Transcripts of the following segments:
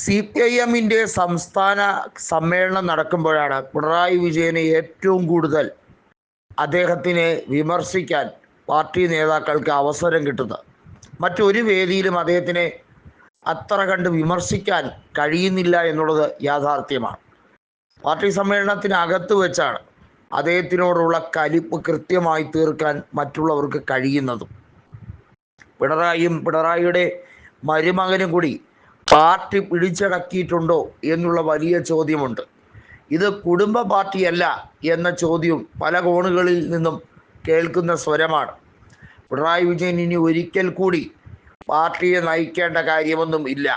C P I എമ്മിന്റെ സംസ്ഥാന സമ്മേളനം നടക്കുമ്പോഴാണ് പിണറായി വിജയന് ഏറ്റവും കൂടുതൽ അദ്ദേഹത്തിനെ വിമർശിക്കാൻ പാർട്ടി നേതാക്കൾക്ക് അവസരം കിട്ടുന്നത്. മറ്റൊരു വേദിയിലും അദ്ദേഹത്തിനെ അത്ര കണ്ട് വിമർശിക്കാൻ കഴിയുന്നില്ല എന്നുള്ളത് യാഥാർത്ഥ്യമാണ്. പാർട്ടി സമ്മേളനത്തിനകത്ത് വെച്ചാണ് അദ്ദേഹത്തിനോടുള്ള കലിപ്പ് കൃത്യമായി തീർക്കാൻ മറ്റുള്ളവർക്ക് കഴിയുന്നതും. പിണറായിയും പിണറായിയുടെ മരുമകനും കൂടി പാർട്ടി പിടിച്ചടക്കിയിട്ടുണ്ടോ എന്നുള്ള വലിയ ചോദ്യമുണ്ട്. ഇത് കുടുംബ പാർട്ടിയല്ല എന്ന ചോദ്യവും പല കോണുകളിൽ നിന്നും കേൾക്കുന്ന സ്വരമാണ്. പിണറായി വിജയൻ ഇനി ഒരിക്കൽ കൂടി പാർട്ടിയെ നയിക്കേണ്ട കാര്യമൊന്നും ഇല്ല.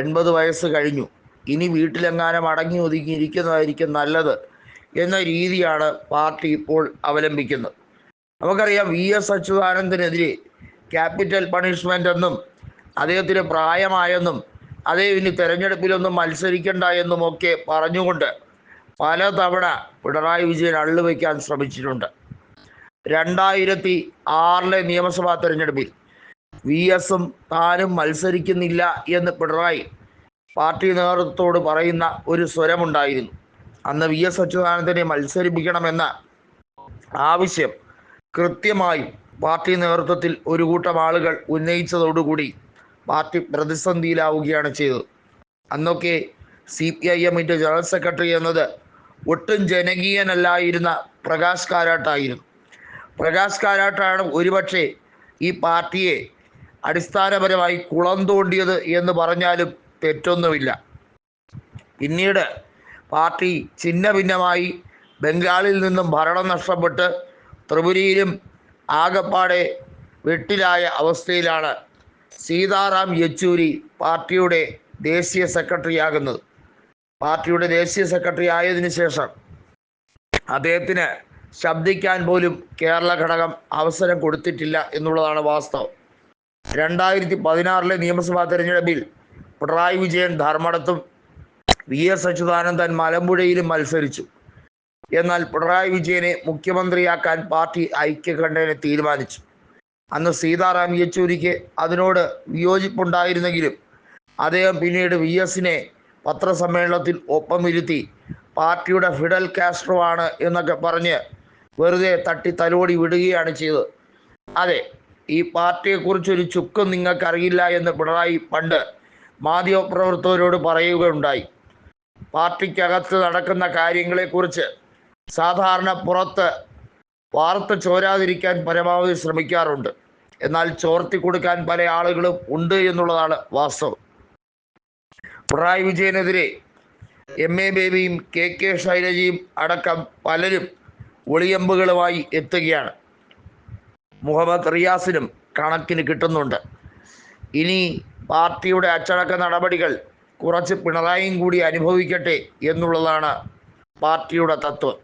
എൺപത് വയസ്സ് കഴിഞ്ഞു. ഇനി വീട്ടിലെങ്ങാനും അടങ്ങി ഒതുങ്ങിയിരിക്കുന്നതായിരിക്കും നല്ലത് എന്ന രീതിയാണ് പാർട്ടി ഇപ്പോൾ അവലംബിക്കുന്നത്. നമുക്കറിയാം വി എസ് അച്യുതാനന്ദനെതിരെ ക്യാപിറ്റൽ പണിഷ്മെന്റ് എന്നും അദ്ദേഹത്തിന് പ്രായമായെന്നും അദ്ദേഹം ഇനി തെരഞ്ഞെടുപ്പിലൊന്നും മത്സരിക്കണ്ട എന്നുമൊക്കെ പറഞ്ഞുകൊണ്ട് പലതവണ പിണറായി വിജയൻ അള്ളുവയ്ക്കാൻ ശ്രമിച്ചിട്ടുണ്ട്. രണ്ടായിരത്തി ആറിലെ നിയമസഭാ തെരഞ്ഞെടുപ്പിൽ വി എസും താനും മത്സരിക്കുന്നില്ല എന്ന് പിണറായി പാർട്ടി നേതൃത്വത്തോട് പറയുന്ന ഒരു സ്വരമുണ്ടായിരുന്നു. അന്ന് വി എസ് അച്യുതാനന്ദനെ മത്സരിപ്പിക്കണമെന്ന ആവശ്യം കൃത്യമായും പാർട്ടി നേതൃത്വത്തിൽ ഒരു കൂട്ടം ആളുകൾ ഉന്നയിച്ചതോടുകൂടി പാർട്ടി പ്രതിസന്ധിയിലാവുകയാണ് ചെയ്തത്. അന്നൊക്കെ സി പി ഐ എമ്മിന്റെ ജനറൽ സെക്രട്ടറി എന്നത് ഒട്ടും ജനകീയനല്ലായിരുന്ന പ്രകാശ് കാരാട്ടായിരുന്നു. പ്രകാശ് കാരാട്ടാണ് ഒരുപക്ഷെ ഈ പാർട്ടിയെ അടിസ്ഥാനപരമായി കുളം തോണ്ടിയത് എന്ന് പറഞ്ഞാലും തെറ്റൊന്നുമില്ല. പിന്നീട് പാർട്ടി ഛിന്ന ഭിന്നമായി ബംഗാളിൽ നിന്നും ഭരണം നഷ്ടപ്പെട്ട് ത്രിപുരയിലും ആകപ്പാടെ വെട്ടിലായ അവസ്ഥയിലാണ് സീതാറാം യെച്ചൂരി പാർട്ടിയുടെ ദേശീയ സെക്രട്ടറി ആകുന്നത് പാർട്ടിയുടെ ദേശീയ സെക്രട്ടറി ആയതിനു ശേഷം അദ്ദേഹത്തിന് ശബ്ദിക്കാൻ പോലും കേരള ഘടകം അവസരം കൊടുത്തിട്ടില്ല എന്നുള്ളതാണ് വാസ്തവം. രണ്ടായിരത്തി പതിനാറിലെ നിയമസഭാ തെരഞ്ഞെടുപ്പിൽ പിണറായി വിജയൻ ധർമ്മടത്തും വി എസ് അച്യുതാനന്ദൻ മലമ്പുഴയിലും മത്സരിച്ചു. എന്നാൽ പിണറായി വിജയനെ മുഖ്യമന്ത്രിയാക്കാൻ പാർട്ടി ഐക്യകണ്ഠേന തീരുമാനിച്ചു. അന്ന് സീതാറാം യെച്ചൂരിക്ക് അതിനോട് വിയോജിപ്പുണ്ടായിരുന്നെങ്കിലും അദ്ദേഹം പിന്നീട് വി എസിനെ പത്രസമ്മേളനത്തിൽ ഒപ്പം ഇരുത്തി പാർട്ടിയുടെ ഫിഡൽ കാസ്ട്രോ ആണ് എന്നൊക്കെ പറഞ്ഞ് വെറുതെ തട്ടി തലോടി വിടുകയാണ് ചെയ്തത്. അതെ ഈ പാർട്ടിയെക്കുറിച്ചൊരു ചുക്കും നിങ്ങൾക്കറിയില്ല എന്ന് പിണറായി പണ്ട് മാധ്യമപ്രവർത്തകരോട് പറയുകയുണ്ടായി. പാർട്ടിക്കകത്ത് നടക്കുന്ന കാര്യങ്ങളെക്കുറിച്ച് സാധാരണ പുറത്ത് വാർത്ത ചോരാതിരിക്കാൻ പരമാവധി ശ്രമിക്കാറുണ്ട്. എന്നാൽ ചോർത്തി കൊടുക്കാൻ പല ആളുകളും ഉണ്ട് എന്നുള്ളതാണ് വാസ്തവം. പിണറായി വിജയനെതിരെ എം എ ബേബിയും കെ കെ ശൈലജയും അടക്കം പലരും ഒളിയമ്പുകളുമായി എത്തുകയാണ്. മുഹമ്മദ് റിയാസിനും കണക്കിന് കിട്ടുന്നുണ്ട്. ഇനി പാർട്ടിയുടെ അച്ചടക്ക നടപടികൾ കുറച്ച് പിണറായിയും കൂടി അനുഭവിക്കട്ടെ എന്നുള്ളതാണ് പാർട്ടിയുടെ തത്വം.